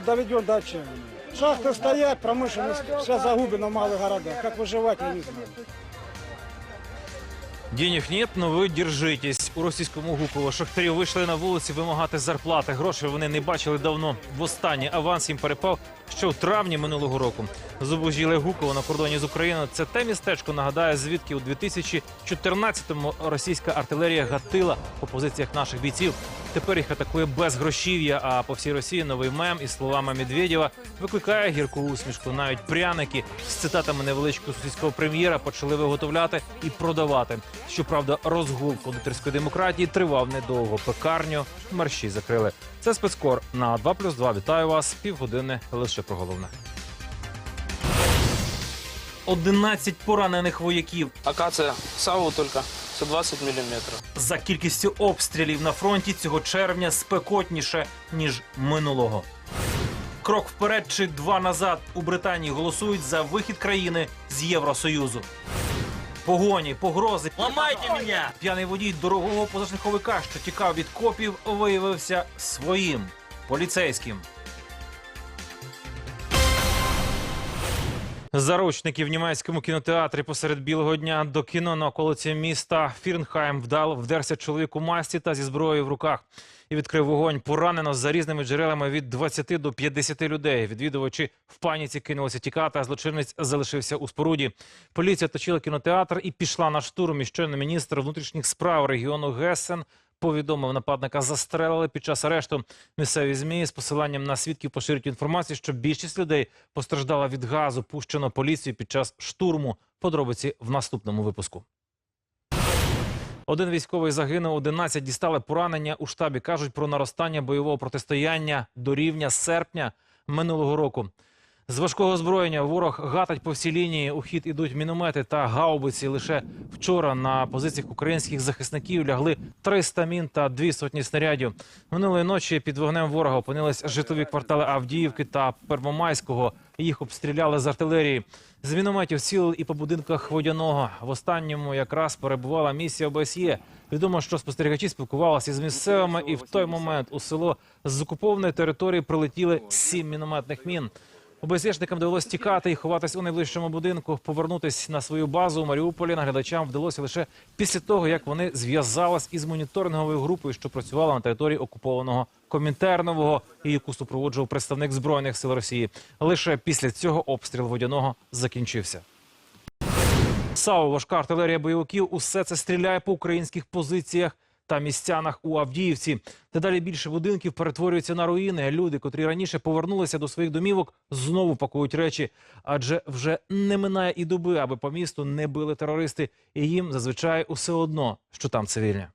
Народ доведен до отчаяния. Шахты стоят, промышленность вся загублена в малых городах. Как выживать, я не знаю. Денег нет, но ви держитесь. У російському Гуково шахтарі вийшли на вулиці вимагати зарплати. Грошей вони не бачили давно. Востаннє аванс їм перепав ще в травні минулого року. Зубожіле Гуково на кордоні з Україною. Це те містечко нагадає, звідки у 2014-му російська артилерія гатила по позиціях наших бійців. Тепер їх атакує без грошів'я. А по всій Росії новий мем із словами Медведєва викликає гірку усмішку. Навіть пряники з цитатами невеличкого сусідського прем'єра почали виготовляти і продавати. Щоправда, розгул кондитерської демократії тривав недовго. Пекарню мерщі закрили. Це спецкор на 2+,2. Вітаю вас. Півгодини лише про головне. 11 поранених вояків Акация САУ только 120 миллиметров. за кількістю обстрілів на фронті цього червня спекотніше ніж минулого. Крок вперед чи два назад у Британії голосують за вихід країни з Євросоюзу. Погоні, погрози. Ламайте мене! П'яний водій дорогого позашляховика, що тікав від копів, виявився своїм поліцейським. Заручники в німецькому кінотеатрі посеред білого дня до кіно на околиці міста Фірнхайм вдал вдерся чоловік у масці та зі зброєю в руках і відкрив вогонь. Поранено за різними джерелами від 20 до 50 людей. Відвідувачі в паніці кинулися тікати, а злочинець залишився у споруді. Поліція точила кінотеатр і пішла на штурм. І щойно міністр внутрішніх справ регіону Гесен повідомив, нападника застрелили під час арешту. Місцеві змі з посиланням на свідків поширюють інформацію, що більшість людей постраждала від газу, пущено поліцію під час штурму. Подробиці в наступному випуску. Один військовий загинув, 11 дістали поранення. У штабі кажуть про наростання бойового протистояння до рівня серпня минулого року. З важкого озброєння ворог гатить по всій лінії. У хід ідуть міномети та гаубиці. Лише вчора на позиціях українських захисників лягли 300 мін та дві сотні снарядів. Минулої ночі під вогнем ворога опинились житлові квартали Авдіївки та Первомайського. Їх обстріляли з артилерії. З мінометів цілили і по будинках водяного. В останньому якраз перебувала місія ОБСЄ. Відомо, що спостерігачі спілкувалися з місцевими, і в той момент у село з окупованої території прилетіли сім мінометних мін. ОБСЄшникам довелось тікати і ховатись у найближчому будинку. Повернутись на свою базу у Маріуполі наглядачам вдалося лише після того, як вони зв'язались із моніторинговою групою, що працювала на території окупованого Комінтернового, і яку супроводжував представник збройних сил Росії. Лише після цього обстріл водяного закінчився. САУ, важка артилерія бойовиків, усе це стріляє по українських позиціях та містянах у Авдіївці. Дедалі більше будинків перетворюються на руїни. Люди, котрі раніше повернулися до своїх домівок, знову пакують речі. Адже вже не минає і доби, аби по місту не били терористи, і їм зазвичай усе одно, що там цивільні.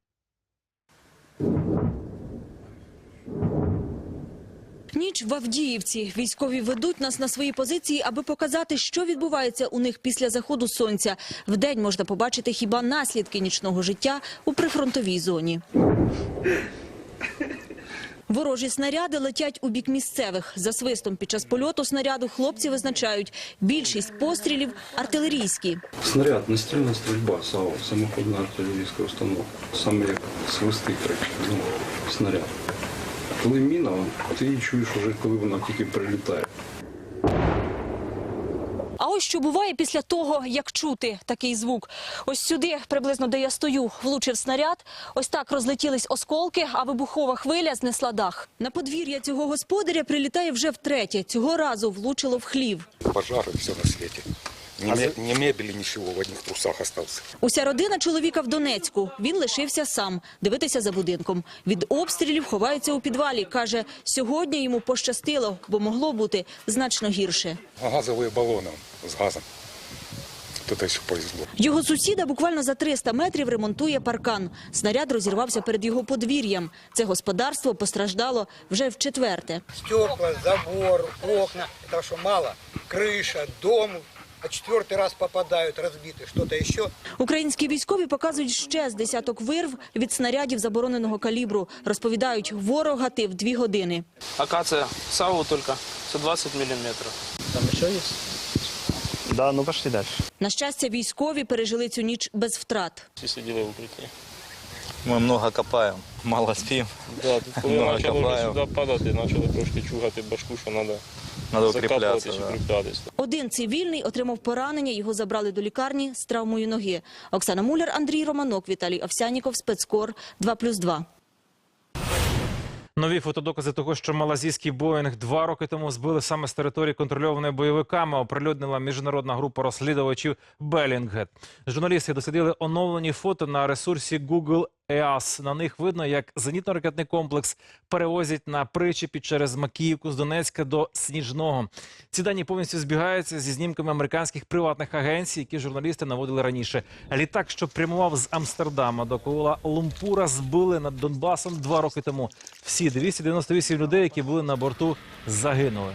Ніч в Авдіївці. Військові ведуть нас на свої позиції, аби показати, що відбувається у них після заходу сонця. Вдень можна побачити хіба наслідки нічного життя у прифронтовій зоні. Ворожі снаряди летять у бік місцевих. За свистом під час польоту снаряду хлопці визначають більшість пострілів артилерійські. Снаряд, настільна стрільба, САУ, самоходна артилерійська установка. Саме як свисти кричить, ну, снаряд. Коли міна, ти її чуєш уже, коли вона тільки прилітає. А ось що буває після того, як чути такий звук. Ось сюди, приблизно де я стою, влучив снаряд. Ось так розлетілись осколки, а вибухова хвиля знесла дах. На подвір'я цього господаря прилітає вже втретє. Цього разу влучило в хлів. пожары, все на свете. Ни, ме- ни мебели, ничего, в одних трусах остался. Уся родина чоловіка в Донецьку. Він лишився сам дивитися за будинком. Від обстрілів ховається у підвалі. Каже, сьогодні йому пощастило, бо могло бути значно гірше. А газовые баллоны с газом. Тут еще повезло. Його сусіда буквально за 300 метрів ремонтує паркан. Снаряд розірвався перед його подвір'ям. Це господарство постраждало вже в четверте. стекла, забор, окна. Это что, мало? Крыша, дом, а четвертый раз попадают разбиты. Что-то еще? Українські військові показують ще з десяток вирв від снарядів забороненого калібру. Розповідають, ворог гатив дві години. Акация САУ только 120 миллиметров. Да, ну пошли дальше. На щастя, військові пережили цю ніч без втрат. Все сидели в укрытии. Мы много копаем, мало спим. Да, тут коли Много почали вже копаю. сюди падати, почали трошки чугати башку, що треба Надо. Да. укріплятися. Один цивільний отримав поранення, його забрали до лікарні з травмою ноги. Оксана Муляр, Андрій Романок, Віталій Овсяніков, Спецкор 2+,2. Нові фотодокази того, що малазійський Боїнг два роки тому збили саме з території контрольованої бойовиками, оприлюднила міжнародна група розслідувачів Белінгет. Журналісти дослідили оновлені фото на ресурсі Google EAS. На них видно, як зенітно-ракетний комплекс перевозять на причепі через Макіївку з Донецька до Сніжного. Ці дані повністю збігаються зі знімками американських приватних агенцій, які журналісти наводили раніше. Літак, що прямував з Амстердама до Куала Лумпура, збили над Донбасом два роки тому. Всі 298 людей, які були на борту, загинули.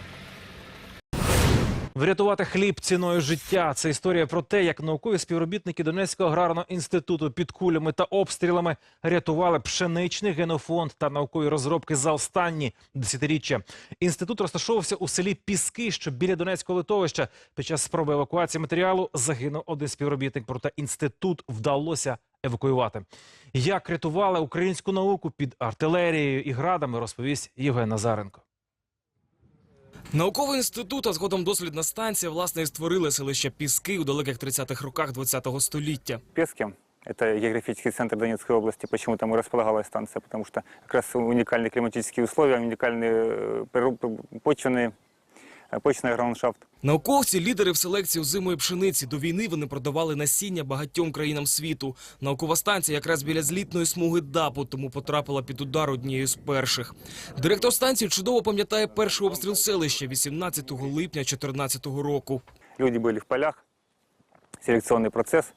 Врятувати хліб ціною життя. Це історія про те, як наукові співробітники Донецького аграрного інституту під кулями та обстрілами рятували пшеничний генофонд та наукові розробки за останні десятиріччя. Інститут розташовувався у селі Піски, що біля Донецького литовища. Під час спроби евакуації матеріалу загинув один співробітник. Проте інститут вдалося евакуювати. Як рятували українську науку під артилерією і градами, розповість Євген Назаренко. Науковий інститут, а згодом дослідна станція, власне, і створили селище Піски у далеких 30-х роках ХХ століття. Пески. Это географический центр Донецкой области. Почему там и располагалась станция? Потому что как раз уникальные климатические условия, уникальные э, приру- почвенные, э, почвенный ландшафт. Науковці лідери в селекції озимої пшениці. До війни вони продавали насіння багатьом країнам світу. Наукова станція якраз біля злітної смуги ДАПу, тому потрапила під удар однією з перших. Директор станції чудово пам'ятає перший обстріл селища 18 липня 2014 року. Люди были в полях, селекционный процесс,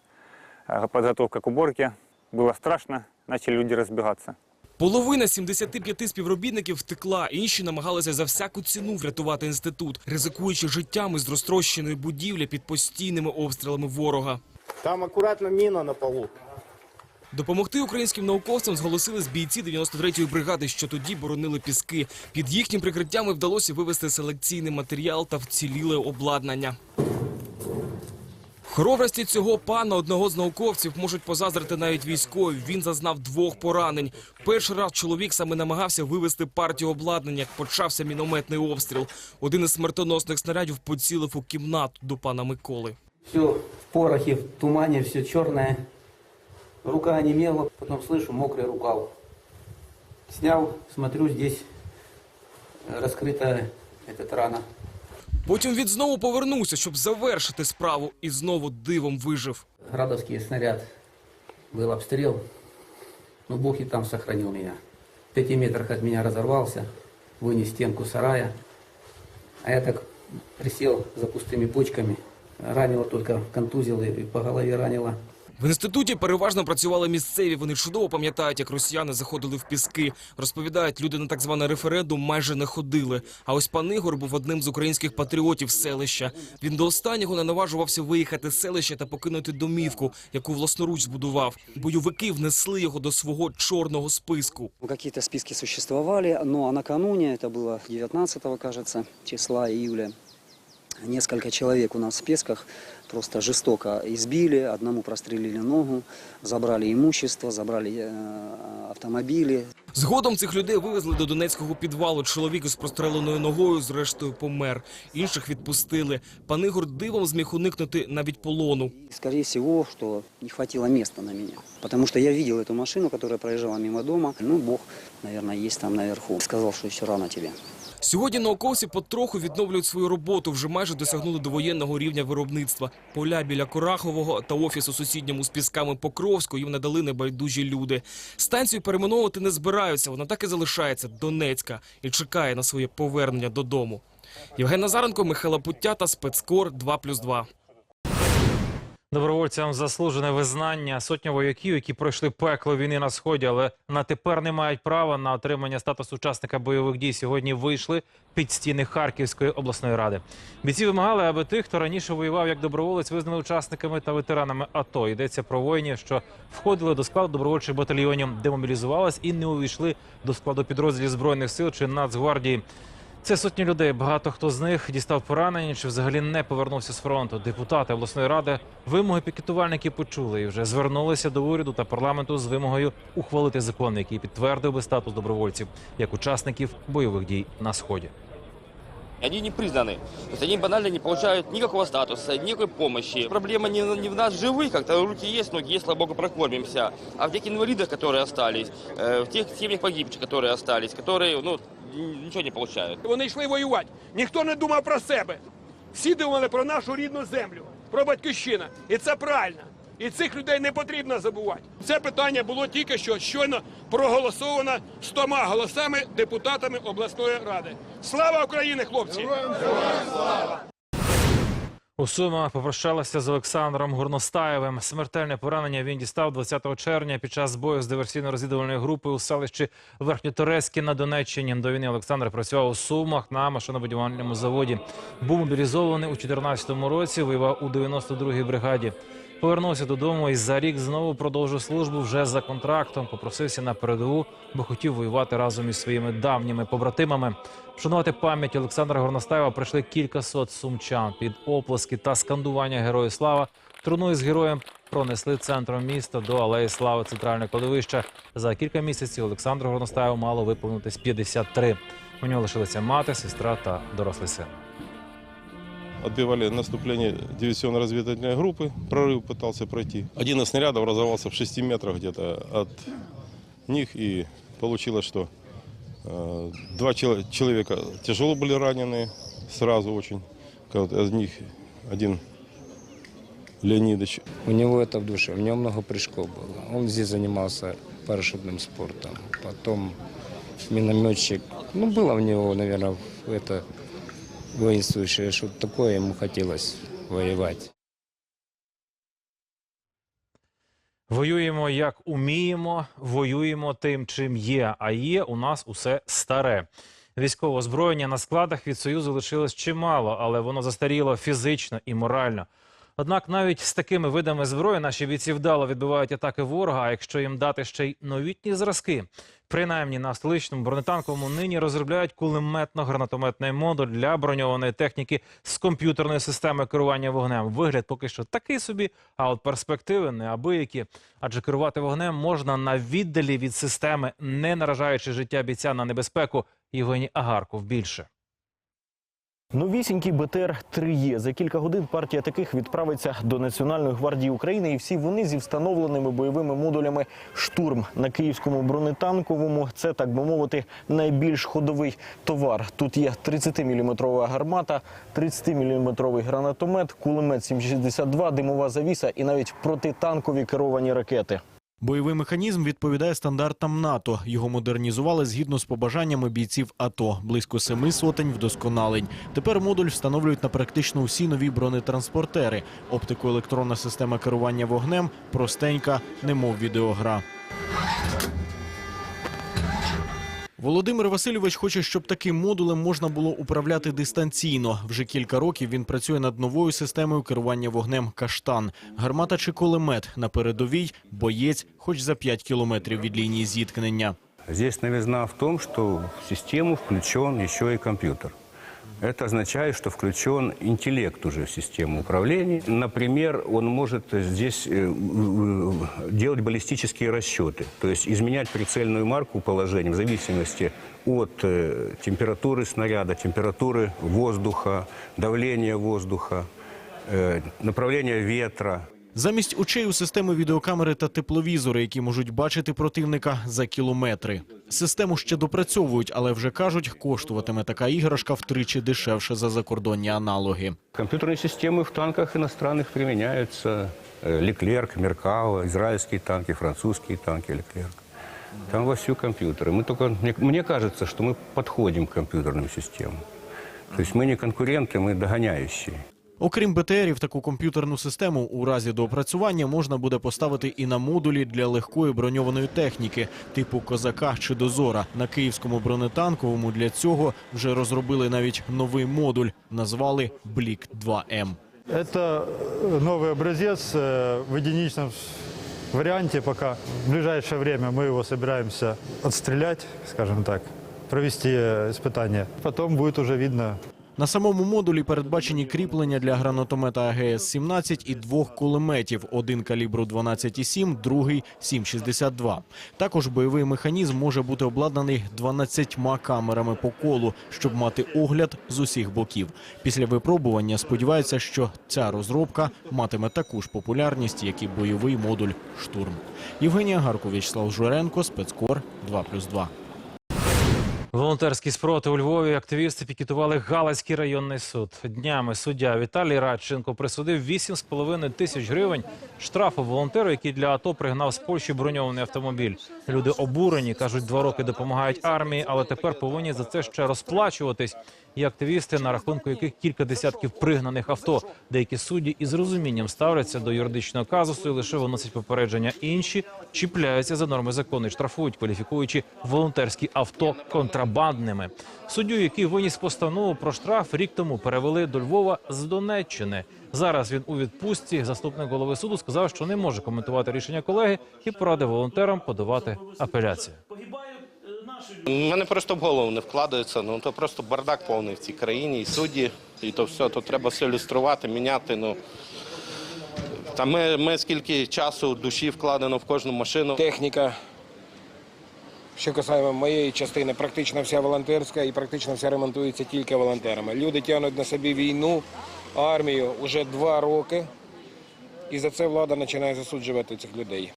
э, подготовка к уборке. Было страшно, начали люди разбегаться. Половина 75 співробітників втекла, інші намагалися за всяку ціну врятувати інститут, ризикуючи життями з розтрощеної будівлі під постійними обстрілами ворога. Там аккуратно мина на полу. Допомогти українським науковцям зголосились бійці 93-ї бригади, що тоді боронили піски. Під їхнім прикриттям і вдалося вивезти селекційний матеріал та вціліле обладнання. Хоробрості цього пана одного з науковців можуть позаздрити навіть військові. Він зазнав двох поранень. Перший раз чоловік саме намагався вивезти партію обладнання, як почався мінометний обстріл. Один із смертоносних снарядів поцілив у кімнату до пана Миколи. Все в порохе, в тумане, все черное. Рука онемела, потом слышу мокрый рукав. Снял, смотрю, здесь э, раскрыта эта рана. Потім він знову повернувся, щоб завершити справу, і знову дивом вижив. Градовский снаряд. Был обстрел. Но Бог и там сохранил меня. В пяти метрах от меня разорвался, вынес стенку сарая. А я так присел за пустыми почками. Ранило только, контузило и по голове ранило. В інституті переважно працювали місцеві. Вони чудово пам'ятають, як росіяни заходили в піски. Розповідають, люди на так званий референдум майже не ходили. А ось пан Ігор був одним з українських патріотів селища. Він до останнього не наважувався виїхати з селища та покинути домівку, яку власноруч збудував. Бойовики внесли його до свого чорного списку. Какие-то списки существовали, но накануне, это было 19 кажется, числа июля, несколько человек у нас в списках просто жестоко избили, одному прострелили ногу, забрали имущество, забрали э, автомобили. Згодом цих людей вивезли до Донецького підвалу. Чоловік із простреленою ногою зрештою помер. Інших відпустили. Пан Ігор дивом зміг уникнути навіть полону. И, скорее всего, что не хватило места на меня. Потому что я видел эту машину, которая проезжала мимо дома. Ну, Бог, наверное, есть там наверху. Сказал, что все рано тебе. Сьогодні науковці потроху відновлюють свою роботу. Вже майже досягнули довоєнного рівня виробництва. Поля біля Корахового та офісу сусідньому з пісками Покровського їм надали небайдужі люди. Станцію перейменовувати не збираються. Вона так і залишається Донецька і чекає на своє повернення додому. Євген Назаренко, Михайло Путтята, спецкор 2+,2. Добровольцям заслужене визнання сотня вояків, які пройшли пекло війни на сході, але на тепер не мають права на отримання статусу учасника бойових дій. Сьогодні вийшли під стіни Харківської обласної ради. Бійці вимагали, аби тих, хто раніше воював як доброволець, визнали учасниками та ветеранами АТО. Йдеться про воїнів, що входили до складу добровольчих батальйонів, демобілізувались і не увійшли до складу підрозділів збройних сил чи Нацгвардії. Це сотні людей. Багато хто з них дістав поранення чи взагалі не повернувся з фронту. Депутати обласної ради вимоги пікетувальників почули і вже звернулися до уряду та парламенту з вимогою ухвалити закон, який підтвердив би статус добровольців як учасників бойових дій на сході. Они не признаны. То есть они банально не получают никакого статуса, никакой помощи. Проблема не, не в нас живых, как-то руки есть, ноги есть, слава богу, прокормимся. А в тех инвалидах, которые остались, э, в тех семьях погибших, которые остались, которые, ну, ничего не виходить. Вони йшли воювати. Ніхто не думав про себе. Всі думали про нашу рідну землю, про батьківщину. І це правильно. І цих людей не потрібно забувати. Це питання було тільки що щойно проголосовано стома голосами депутатами обласної ради. Слава Україні, хлопці! У Сумах попрощалася з Олександром Горностаєвим. Смертельне поранення він дістав 20 червня під час бою з диверсійно-розвідувальною групою у селищі Верхньоторецьке на Донеччині. До війни Олександр працював у Сумах на машинобудівельному заводі. Був мобілізований у 2014 році, воював у 92-й бригаді. Повернувся додому і за рік знову продовжив службу вже за контрактом. Попросився на передову, бо хотів воювати разом із своїми давніми побратимами. Вшанувати пам'ять Олександра Горностаєва прийшли кілька сот сумчан під оплески та скандування Герою слава. Труну із героєм пронесли центром міста до алеї слави центральне кладовище. За кілька місяців Олександру Горностаєву мало виповнитись 53. У нього лишилися мати, сестра та дорослий син. Отбивали наступление диверсионно-разведывательной группы. Прорыв пытался пройти. Один из снарядов разорвался в 6 метрах где-то от них. И получилось, что э, два чело- человека тяжело были ранены сразу очень. Из них один Леонидович. У него это в душе, у него много прыжков было. Он здесь занимался парашютным спортом, потом минометчик. Ну, было у него, наверное, это воинствующее, что-то такое ему хотелось воевать. Воюємо як уміємо, воюємо тим, чим є. А є у нас усе старе. Військового озброєння на складах від союзу лишилось чимало, але воно застаріло фізично і морально. Однак навіть з такими видами зброї наші бійці вдало відбивають атаки ворога. А якщо їм дати ще й новітні зразки, принаймні на столичному бронетанковому нині розробляють кулеметно-гранатометний модуль для броньованої техніки з комп'ютерної системи керування вогнем. Вигляд поки що такий собі, а от перспективи неабиякі. Адже керувати вогнем можна на віддалі від системи, не наражаючи життя бійця на небезпеку. Євгеній Агарков більше. Новісінький БТР 3Е. За кілька годин партія таких відправиться до Національної гвардії України, і всі вони зі встановленими бойовими модулями штурм на київському бронетанковому. Це так би мовити найбільш ходовий товар. Тут є 30-мм гармата, 30-мм гранатомет, кулемет 7,62, димова завіса і навіть протитанкові керовані ракети. Бойовий механізм відповідає стандартам НАТО. Його модернізували згідно з побажаннями бійців АТО. Близько семи сотень вдосконалень. Тепер модуль встановлюють на практично усі нові бронетранспортери. Оптико-електронна система керування вогнем простенька, немов відеогра. Володимир Васильович хоче, щоб таким модулем можна було управляти дистанційно. Вже кілька років він працює над новою системою керування вогнем «Каштан». Гармата чи кулемет на передовій, боєць, хоч за 5 кілометрів від лінії зіткнення. Здесь новизна в тому, що в систему включен ще і компьютер. Это означает, что включен интеллект уже в систему управления. Например, он может здесь э, э, делать баллистические расчеты, то есть изменять прицельную марку положения в зависимости от э, температуры снаряда, температуры воздуха, давления воздуха, э, направления ветра. Замість очей у системи відеокамери та тепловізори, які можуть бачити противника за кілометри. Систему ще допрацьовують, але вже кажуть, коштуватиме така іграшка втричі дешевше за закордонні аналоги. Компьютерные системы в танках иностранных применяются. Э, Леклерк, Меркава, израильские танки, французские танки Леклерк. Там вовсю компьютеры. Мы только, мне, мне кажется, что мы подходим к компьютерным системам. То есть мы не конкуренты, мы догоняющие. Окрім БТРів, таку комп'ютерну систему у разі доопрацювання можна буде поставити і на модулі для легкої броньованої техніки, типу козака чи дозора. На київському бронетанковому для цього вже розробили навіть новий модуль. Назвали Блік 2 М. Это э, новый образец э, в единичном с- варианте пока. В ближайшее время мы его собираемся отстрелять, скажем так, провести э, испытания. Потом будет уже видно, На самому модулі передбачені кріплення для гранатомета АГС-17 і двох кулеметів: один калібру 12,7, другий 7,62. Також бойовий механізм може бути обладнаний 12 камерами по колу, щоб мати огляд з усіх боків. Після випробування сподіваються, що ця розробка матиме таку ж популярність, як і бойовий модуль штурм. Євгенія Гарко, Вячеслав Журенко, спецкор 2+,2. Волонтерський спротив у Львові активісти пікетували Галицький районний суд. Днями суддя Віталій Радченко присудив 8,5 тисяч гривень штрафу волонтеру, який для АТО пригнав з Польщі броньований автомобіль. Люди обурені, кажуть, два роки допомагають армії, але тепер повинні за це ще розплачуватись. Є активісти, на рахунку яких кілька десятків пригнаних авто. Деякі судді із розумінням ставляться до юридичного казусу і лише виносять попередження. Інші чіпляються за норми закону і штрафують, кваліфікуючи волонтерські авто контрабандними. Суддю, який виніс постанову про штраф, рік тому перевели до Львова з Донеччини. Зараз він у відпустці. Заступник голови суду сказав, що не може коментувати рішення колеги і порадив волонтерам подавати апеляцію. У мене просто в голову не вкладається. Ну то просто бардак повний в цій країні, і судді, і то все. То треба все люструвати, міняти. Ну та ми, ми скільки часу душі вкладено в кожну машину. Техніка. Що касаємо моєї частини, практично вся волонтерська і практично вся ремонтується тільки волонтерами. Люди тягнуть на собі війну, армію вже два роки, і за це влада починає засуджувати цих людей.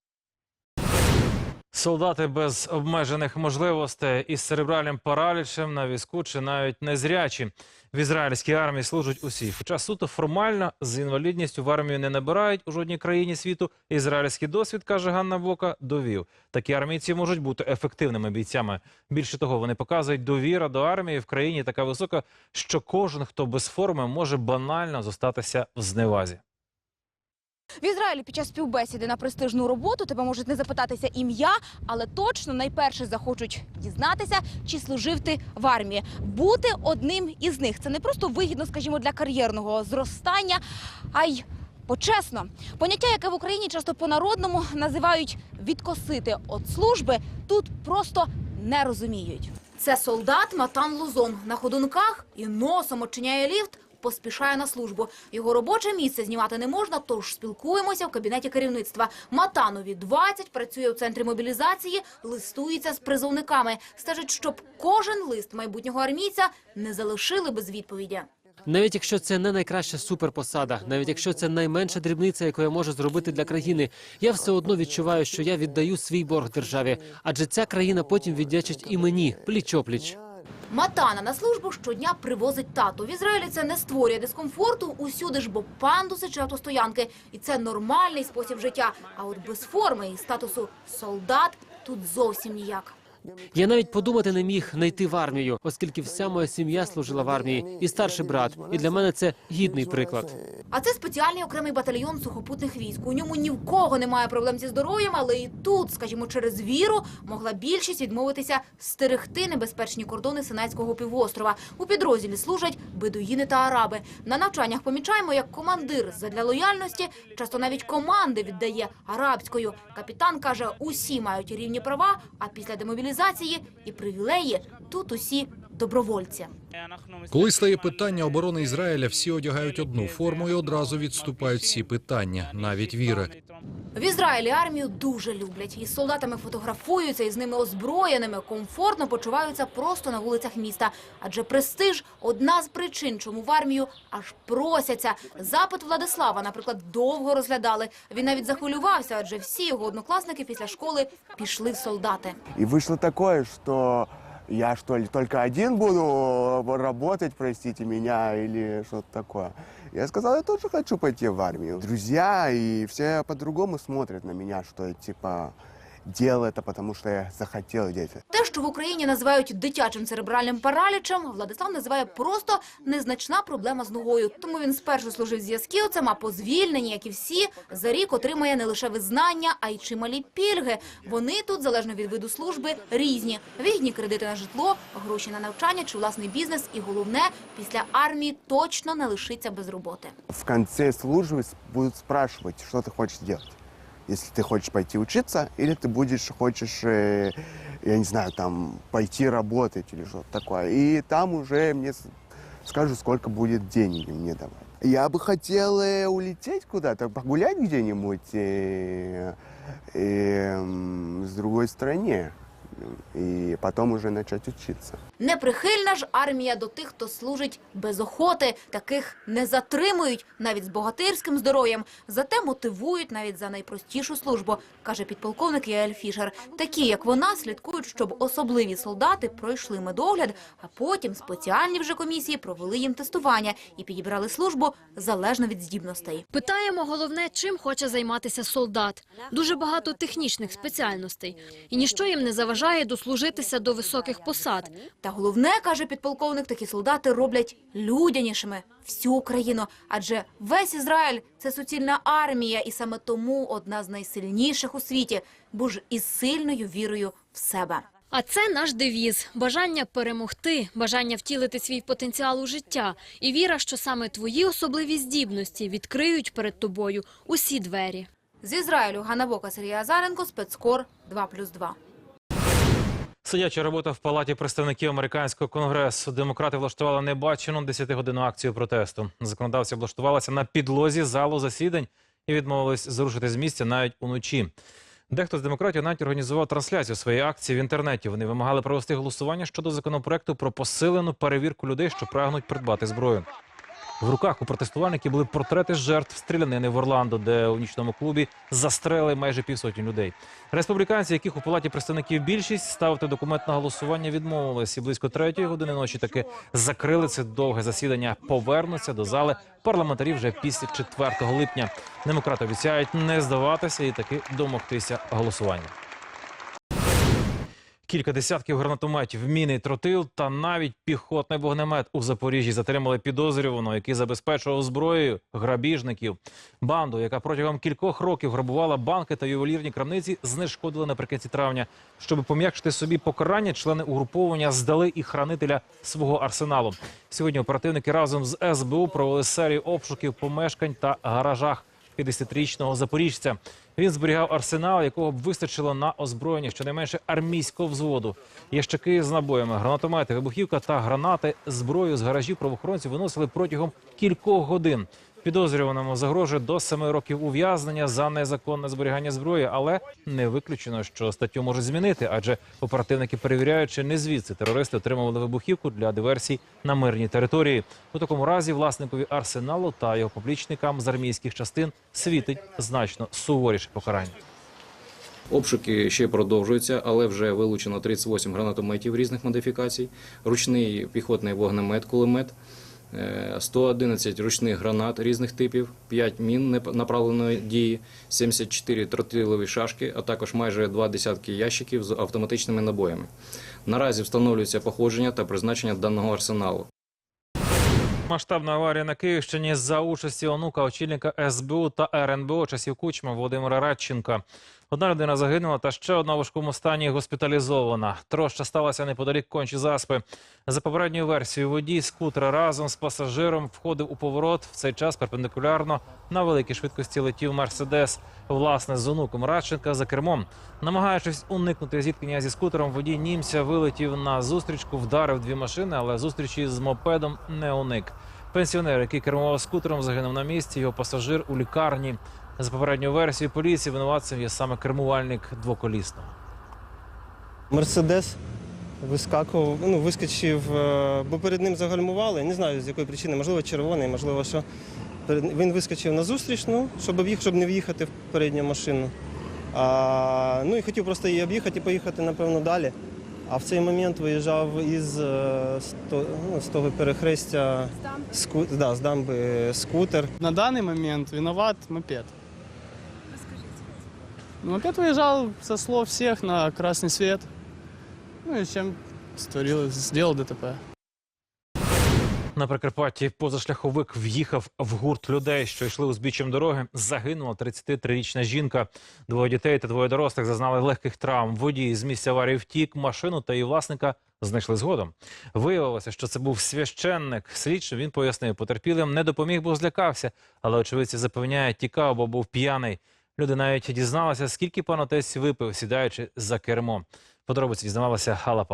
Солдати без обмежених можливостей із церебральним паралічем на візку чи навіть незрячі. В ізраїльській армії служать усі. Хоча суто формально з інвалідністю в армію не набирають у жодній країні світу. Ізраїльський досвід, каже Ганна Бока, довів. Такі армійці можуть бути ефективними бійцями. Більше того, вони показують довіра до армії в країні така висока, що кожен, хто без форми, може банально зостатися в зневазі. В Ізраїлі під час співбесіди на престижну роботу тебе можуть не запитатися ім'я, але точно найперше захочуть дізнатися, чи служив ти в армії. Бути одним із них це не просто вигідно, скажімо, для кар'єрного зростання, а й почесно. Поняття, яке в Україні часто по-народному називають відкосити від служби, тут просто не розуміють. Це солдат Матан Лузон на ходунках і носом очиняє ліфт. Поспішає на службу. Його робоче місце знімати не можна, тож спілкуємося в кабінеті керівництва. Матанові 20, працює у центрі мобілізації, листується з призовниками. Стежить, щоб кожен лист майбутнього армійця не залишили без відповіді. Навіть якщо це не найкраща суперпосада, навіть якщо це найменша дрібниця, яку я можу зробити для країни, я все одно відчуваю, що я віддаю свій борг державі, адже ця країна потім віддячить і мені пліч-опліч. Матана на службу щодня привозить тату. В Ізраїлі це не створює дискомфорту усюди ж, бо пандуси чи автостоянки. І це нормальний спосіб життя. А от без форми і статусу солдат тут зовсім ніяк. Я навіть подумати не міг не йти в армію, оскільки вся моя сім'я служила в армії, і старший брат. І для мене це гідний приклад. А це спеціальний окремий батальйон сухопутних військ. У ньому ні в кого немає проблем зі здоров'ям, але і тут, скажімо, через віру могла більшість відмовитися стерегти небезпечні кордони Синайського півострова. У підрозділі служать бедуїни та араби. На навчаннях помічаємо, як командир задля лояльності часто навіть команди віддає арабською. Капітан каже, усі мають рівні права, а після демобілізації і привілеї тут усі добровольці. Коли стає питання оборони Ізраїля, всі одягають одну форму і одразу відступають всі питання, навіть віри. В Ізраїлі армію дуже люблять. Із солдатами фотографуються, і з ними озброєними, комфортно почуваються просто на вулицях міста. Адже престиж – одна з причин, чому в армію аж просяться. Запит Владислава, наприклад, довго розглядали. Він навіть захвилювався, адже всі його однокласники після школи пішли в солдати. И вышло такое, что я что ли только один буду работать, простите меня, или что-то такое. Я сказал, я тоже хочу пойти в армию. Друзья и все по-другому смотрят на меня, что типа делал это, потому что я захотел делать это. Те, що в Україні називають дитячим церебральним паралічем, Владислав називає просто незначна проблема з ногою. Тому він спершу служив зв'язківцем, а по звільненні, як і всі, за рік отримає не лише визнання, а й чималі пільги. Вони тут, залежно від виду служби, різні. Вигідні кредити на житло, гроші на навчання чи власний бізнес. І головне, після армії точно не лишиться без роботи. В конце службы с- будут спрашивать, что ты хочешь делать. если ты хочешь пойти учиться, или ты будешь, хочешь, э, я не знаю, там, пойти работать или что-то такое. И там уже мне с- скажут, сколько будет денег мне давать. Я бы хотел э, улететь куда-то, погулять где-нибудь э, э, м, с другой стране. И потом уже начать учиться. Неприхильна ж армія до тих, хто служить без охоти. Таких не затримують навіть з богатирським здоров'ям. Зате мотивують навіть за найпростішу службу, каже підполковник Яель Фішер. Такі, як вона, слідкують, щоб особливі солдати пройшли медогляд, а потім спеціальні вже комісії провели їм тестування і підібрали службу залежно від здібностей. Питаємо головне, чим хоче займатися солдат. Дуже багато технічних спеціальностей. І ніщо їм не заважає дослужитися до високих посад. Та головне, каже підполковник, такі солдати роблять людянішими всю Україну. Адже весь Ізраїль – це суцільна армія, і саме тому одна з найсильніших у світі, бо ж із сильною вірою в себе. А це наш девіз – бажання перемогти, бажання втілити свій потенціал у життя і віра, що саме твої особливі здібності відкриють перед тобою усі двері. З Ізраїлю Ганна Бока, Сергій Азаренко, спецкор 2+,2. Сидяча робота в палаті представників американського конгресу. Демократи влаштували небачену 10-годинну акцію протесту. Законодавці облаштувалися на підлозі залу засідань і відмовились зрушити з місця навіть уночі. Дехто з демократів навіть організував трансляцію своєї акції в інтернеті. Вони вимагали провести голосування щодо законопроекту про посилену перевірку людей, що прагнуть придбати зброю. В руках у протестувальників були портрети жертв стрілянини в Орландо, де у нічному клубі застрелили майже півсотні людей. Республіканці, яких у палаті представників більшість, ставити документ на голосування відмовились. І близько третьої години ночі таки закрили це довге засідання. Повернуться до зали парламентарів вже після 4 липня. Демократи обіцяють не здаватися і таки домогтися голосування. Кілька десятків гранатометів, міни, тротил та навіть піхотний вогнемет у Запоріжжі затримали підозрюваного, який забезпечував зброєю грабіжників. Банду, яка протягом кількох років грабувала банки та ювелірні крамниці, знешкодили наприкінці травня. Щоб пом'якшити собі покарання, члени угруповання здали і хранителя свого арсеналу. Сьогодні оперативники разом з СБУ провели серію обшуків помешкань та гаражах 50-річного запоріжця. Він зберігав арсенал, якого б вистачило на озброєння щонайменше армійського взводу. Ящики з набоями, гранатомети, вибухівка та гранати. Зброю з гаражів правоохоронців виносили протягом кількох годин. Підозрюваному загрожує до семи років ув'язнення за незаконне зберігання зброї, але не виключено, що статтю можуть змінити, адже оперативники перевіряють, чи не звідси терористи отримували вибухівку для диверсій на мирній території. У такому разі власникові арсеналу та його поплічникам з армійських частин світить значно суворіше покарання. Обшуки ще продовжуються, але вже вилучено 38 гранатометів різних модифікацій, ручний піхотний вогнемет, кулемет, 111 ручних гранат різних типів, 5 мін направленої дії, 74 тротилові шашки, а також майже два десятки ящиків з автоматичними набоями. Наразі встановлюється походження та призначення даного арсеналу. Масштабна аварія на Київщині за участі онука очільника СБУ та РНБО часів Кучма Володимира Радченка. Одна людина загинула, та ще одна в важкому стані госпіталізована. Троща сталася неподалік кончі заспи. За попередньою версією, водій скутера разом з пасажиром входив у поворот. В цей час перпендикулярно на великій швидкості летів Мерседес. Власне, з онуком Радченка за кермом. Намагаючись уникнути зіткнення зі скутером, водій німця вилетів на зустрічку, вдарив дві машини, але зустрічі з мопедом не уник. Пенсіонер, який кермував скутером, загинув на місці. Його пасажир у лікарні. За попередньою версією поліції винуватцем є саме кермувальник двоколісного. Мерседес вискакував, ну, вискочив, е, бо перед ним загальмували. Не знаю з якої причини, можливо, червоний, можливо, що. Він вискочив на зустрічну, щоб об'їх, щоб не в'їхати в передню машину. А, ну і хотів просто її об'їхати і поїхати, напевно, далі. А в цей момент виїжджав із е, з ну, з того перехрестя ску, да, з дамби скутер. На данный момент виноват мопед. Мопед выезжал со слов всех на красный свет. Ну и чем створил, сделал ДТП. На Прикарпатті позашляховик в'їхав в гурт людей, що йшли узбіччям дороги. Загинула 33-річна жінка. Двоє дітей та двоє дорослих зазнали легких травм. Водій з місця аварії втік, машину та її власника знайшли згодом. Виявилося, що це був священник. Слідчо він пояснив, потерпілим не допоміг, бо злякався. Але очевидці запевняють, тікав, бо був п'яний. Люди навіть дізналися, скільки пан отець випив, сідаючи за кермо. Подробиці дізнавалася Хала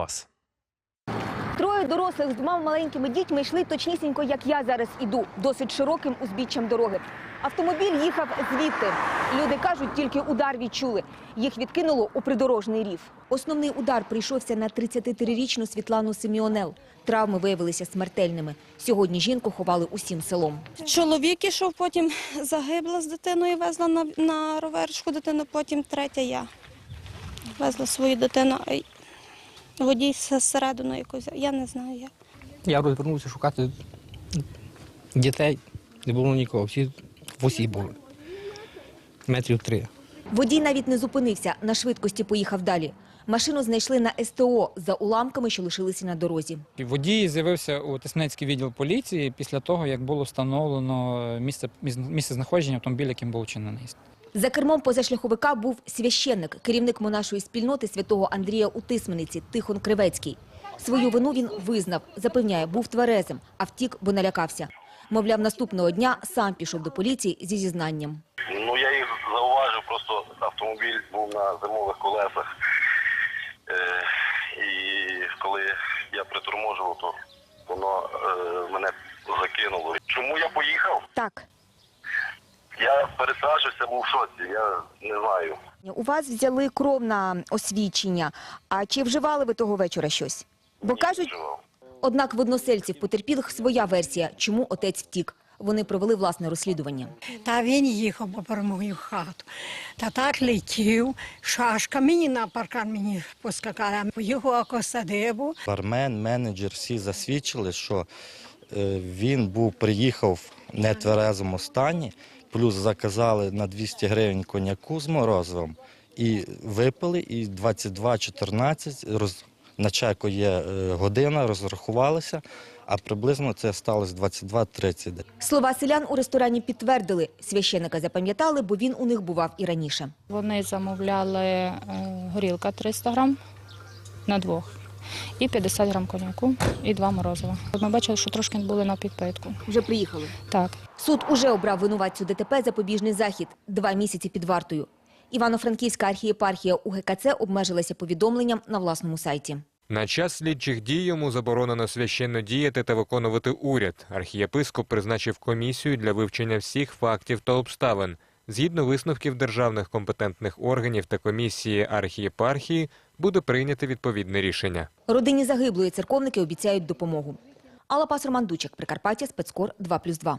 Троє дорослих з двома маленькими дітьми йшли точнісінько, як я зараз іду, досить широким узбіччям дороги. Автомобіль їхав звідти. Люди кажуть, тільки удар відчули. Їх відкинуло у придорожний рів. Основний удар прийшовся на 33-річну Світлану Симіонел. Травми виявилися смертельними. Сьогодні жінку ховали усім селом. Чоловік ішов, потім загибла з дитиною, везла на, на роверчку дитину, потім третя я. Везла свою дитину, водій зсередину якось, я не знаю як. Я розвернувся шукати дітей. Не було нікого, всі в осі були. Метрів три. Водій навіть не зупинився, на швидкості поїхав далі. Машину знайшли на СТО за уламками, що лишилися на дорозі. Водій з'явився у Тиснецький відділ поліції після того, як було встановлено місце, місце знаходження автомобіля, яким був вчинений. За кермом позашляховика був священник, керівник монашої спільноти святого Андрія у Тисмениці Тихон Кривецький. Свою вину він визнав, запевняє, був тверезим, а втік, бо налякався. Мовляв, наступного дня сам пішов до поліції зі зізнанням. Ну я їх зауважив, просто автомобіль був на зимових колесах. Е, і коли я приторможував, то воно е, мене закинуло. Чому я поїхав? Так. Я перестрашився, був в шоці, я не знаю. У вас взяли кров на освідчення. А чи вживали ви того вечора щось? Бо кажуть, однак в односельців потерпілих своя версія, чому отець втік. Вони провели власне розслідування. Та він їхав попри мою хату. Та так летів, шашка мені на паркан мені поскакала. Його садибу. Бармен, менеджер всі засвідчили, що е, він був приїхав в нетверезому стані, плюс заказали на 200 гривень коньяку з морозивом і випили, і 22.14 роз... на чеку є е, година, розрахувалися, а приблизно це сталося 22.30. Слова селян у ресторані підтвердили. Священика запам'ятали, бо він у них бував і раніше. Вони замовляли е, горілка 300 грам на двох і 50 грам коньяку, і два морозива. Ми бачили, що трошки були на підпитку. Вже приїхали? Так. Суд уже обрав винуватцю ДТП запобіжний захід – два місяці під вартою. Івано-Франківська архієпархія УГКЦ обмежилася повідомленням на власному сайті. На час слідчих дій йому заборонено священно діяти та виконувати уряд. Архієпископ призначив комісію для вивчення всіх фактів та обставин. Згідно висновків державних компетентних органів та комісії архієпархії буде прийняти відповідне рішення. Родині загиблої церковники обіцяють допомогу. Алла Пас, Роман Прикарпаття, спецкор 2+,2.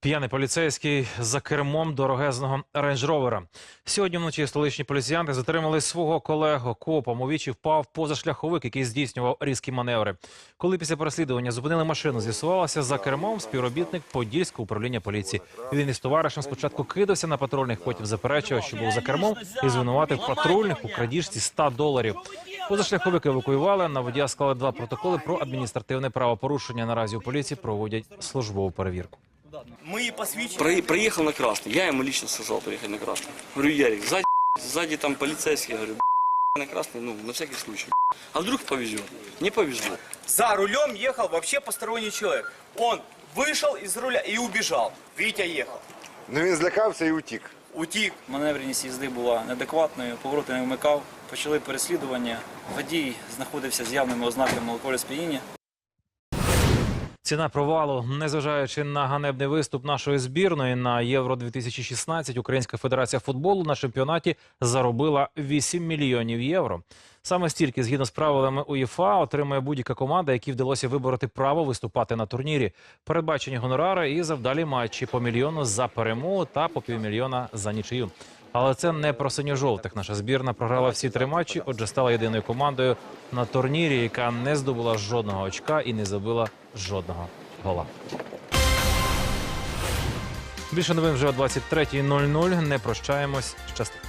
П'яний поліцейський за кермом дорогезного рейндж-ровера. Сьогодні вночі столичні поліціянти затримали свого колегу. Копом у вічі впав позашляховик, який здійснював різкі маневри. Коли після переслідування зупинили машину, з'ясувалося за кермом співробітник Подільського управління поліції. Він із товаришем спочатку кидався на патрульних, потім заперечував, що був за кермом, і звинуватив патрульних у крадіжці 100 доларів. Позашляховик евакуювали. На водія склали два протоколи про адміністративне правопорушення. Наразі у поліції проводять службову перевірку. Мои посвящения. При, приехал на красный. Я ему лично сказал приехать на красный. Говорю, Ярик, сзади, сзади там полицейский. Я говорю, на красный, ну, на всякий случай. А вдруг повезет? Не повезло. За рулем ехал вообще посторонний человек. Он вышел из руля и убежал. Витя ехал. Ну він злякався і утік. Утік. Маневреність їзди була неадекватною, повороти не вмикав. Почали переслідування. Водій знаходився з явними ознаками алкоголю сп'яніння. Ціна провалу, незважаючи на ганебний виступ нашої збірної на Євро 2016 Українська федерація футболу на чемпіонаті заробила 8 мільйонів євро. Саме стільки, згідно з правилами УЄФА, отримує будь-яка команда, якій вдалося вибороти право виступати на турнірі. Передбачені гонорари і завдалі матчі по мільйону за перемогу та по півмільйона за нічию. Але це не про синьо-жовтих. Наша збірна програла всі три матчі, отже, стала єдиною командою на турнірі, яка не здобула жодного очка і не забила жодного гола. Більше новин вже о 23.00. Не прощаємось. Щасти.